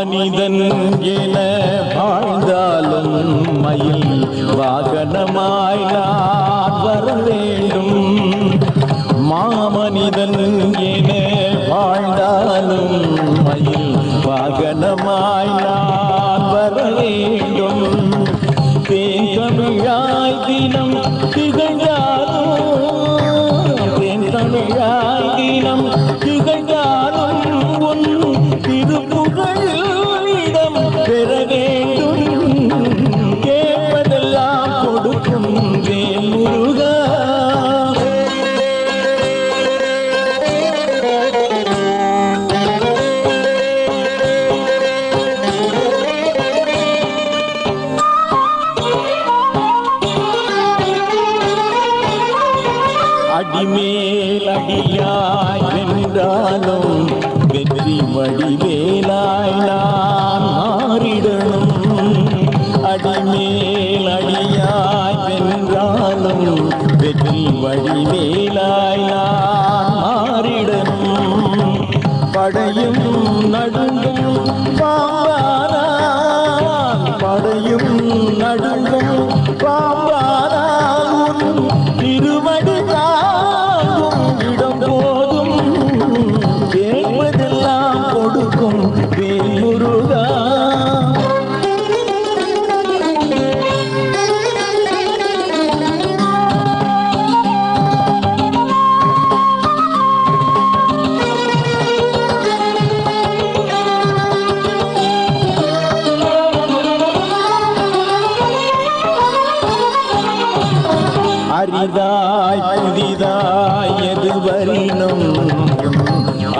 மனிதன் என வாழ்ந்தாலும் மயில் வாகனமாய் நான் வர வேண்டும். மாமனிதன் என வாழ்ந்தாலும் மயில் வாகனமாய் நான் வர வேண்டும். தேன் தினம் திகழ்ந்தாலும் தேன் தினம் திகழ் கேட்பதெல்லாம் கொடுக்கும் முருகா. அடிமேல் அடியாய் வெற்றி வடிவேலாய் வெற்றி வடிவேலாய் நான் படையும் நடுங்கும் பாம்பானால் படையும் நடுங்கும் பாம்பானால் உன் அரிதாய் புதிதாய் எது வரினும்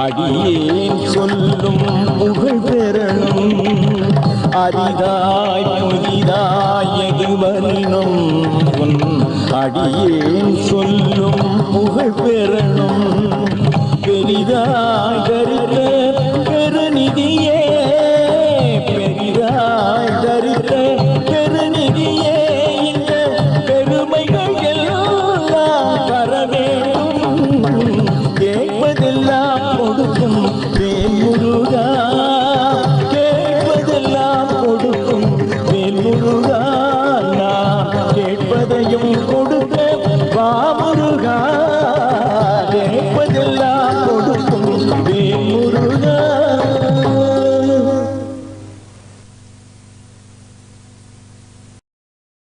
அடியேன் சொல்லும் புகழ் பெறணும். அரிதாய் புதிதாய் எது வரினும் அடியேன் சொல்லும் புகழ் பெறணும். பெரிதாய் होगा